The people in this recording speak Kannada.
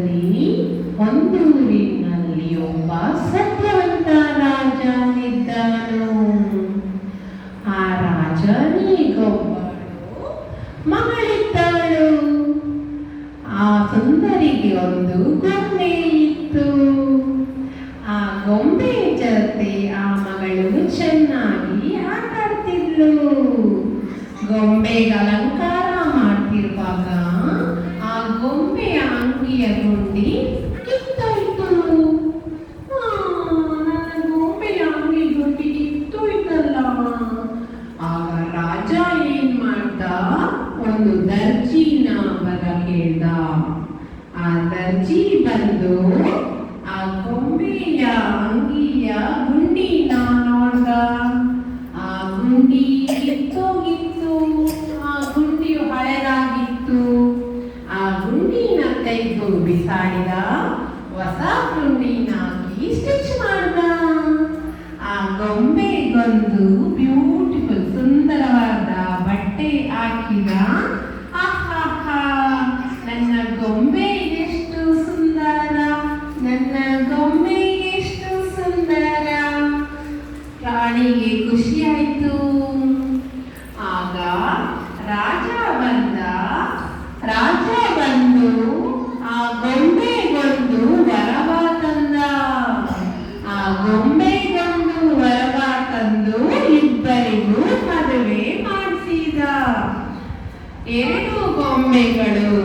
ಕಾಲದಲ್ಲಿ ಒಂದೂರಿನಲ್ಲಿ ಒಬ್ಬ ಸತ್ಯವಂತ ರಾಜ ಇದ್ದನು. ಆ ರಾಜನಿಗೊಬ್ಬಳು ಮಗಳಿದ್ದಳು. ಆ ಸುಂದರಿಗೆ ಒಂದು ಗೊಂಬೆ ಇತ್ತು ಆ ಗೊಂಬೆ ಜೊತೆ ಆ ಮಗಳು ಚೆನ್ನಾಗಿ ಆಟಾಡ್ತಿದ್ಲು. ಗೊಂಬೆಗೆ ಅಲಂಕಾರ ಮಾಡ್ತಿರುವಾಗ ಆ ಗೊಂಬೆಯ ಅಂಗಿಯ ಗುಂಡಿ ಕಿತ್ತೋಯ್ತು ಆ, ನನ್ನ ಗೊಂಬೆಯ ಅಂಗಿ ಗುಂಡಿ ಕಿತ್ತೋಯ್ತಲ್ಲ ಆಗ ರಾಜ ಏನ್ ಮಾಡ್ದ ಒಂದು ದರ್ಜಿನ ಬರ ಕೇಳ್ದ. ಆ ದರ್ಜಿ ಬಂದು ಆ ಗೊಂಬೆಯ ಅಂಗಿಯ ಗುಂಡಿನ ನೋಡ್ದ. ಆ ಗುಂಡಿ ಕಿತ್ತೋಗಿತ್ತು ಆ ಗುಂಡಿಯು ಹಳೆದಾಗಿತ್ತು. ಆ ಗುಂಡಿನ ತೆಗೆದು ಬಿಸಾಡಿದ, ಹೊಸ ಗುಂಡಿನಾಗಿ ಸ್ಟಿಚ್ ಮಾಡ್ದ. ಆ ಗೊಂಬೆಗೊಂದು ಬಟ್ಟೆ ಹಾಕಿದ ಆಹಾಹಾ, ನನ್ನ ಗೊಂಬೆ ಎಷ್ಟು ಸುಂದರ ನನ್ನ ಗೊಂಬೆ ಎಷ್ಟು ಎರಡು ಗೊಂಬೆಗಳು